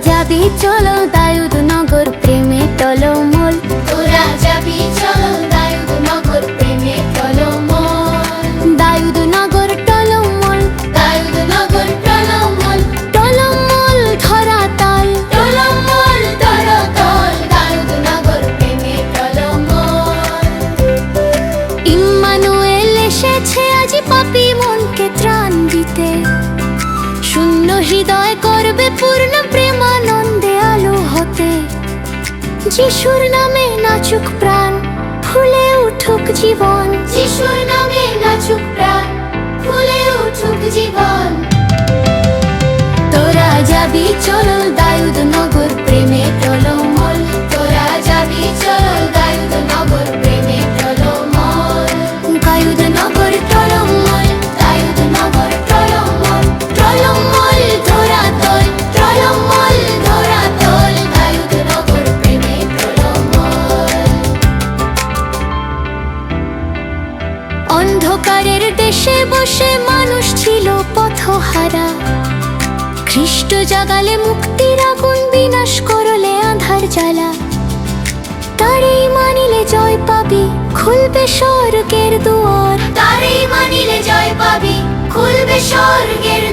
যাবি চলো দায়ুদ নগর প্রেমে টলমল। তোরা যাবি চলো দায়ুদ নগর প্রেমে টলমল। দায়ুদ নগর টলমল। দায়ুদ নগর টলমল। টলমল ধরা তাল। টলমল তরতল দায়ুদ নগর প্রেমে টলমল। ইম্মানুয়েল এসেছে আজি পাপি মনকে ত্রাণ দিতে। শূন্য হৃদয় করবে পূর্ণ যিশুর নামে নাচুক প্রাণ ফুলে উঠুক জীবন। যিশুর নামে নাচুক প্রাণ ফুলে উঠুক জীবন। তোরা যাবি চলো অন্ধকারের দেশে বসে মানুষ ছিল পথহারা। খ্রিস্ট জাগালে মুক্তির আগুন বিনাশ করলে আধার জ্বালা। তারই মানিলে জয় পাবি, খুলবে স্বর্গের দুয়ার। তারই মানিলে জয় পাবি, খুলবে স্বর্গের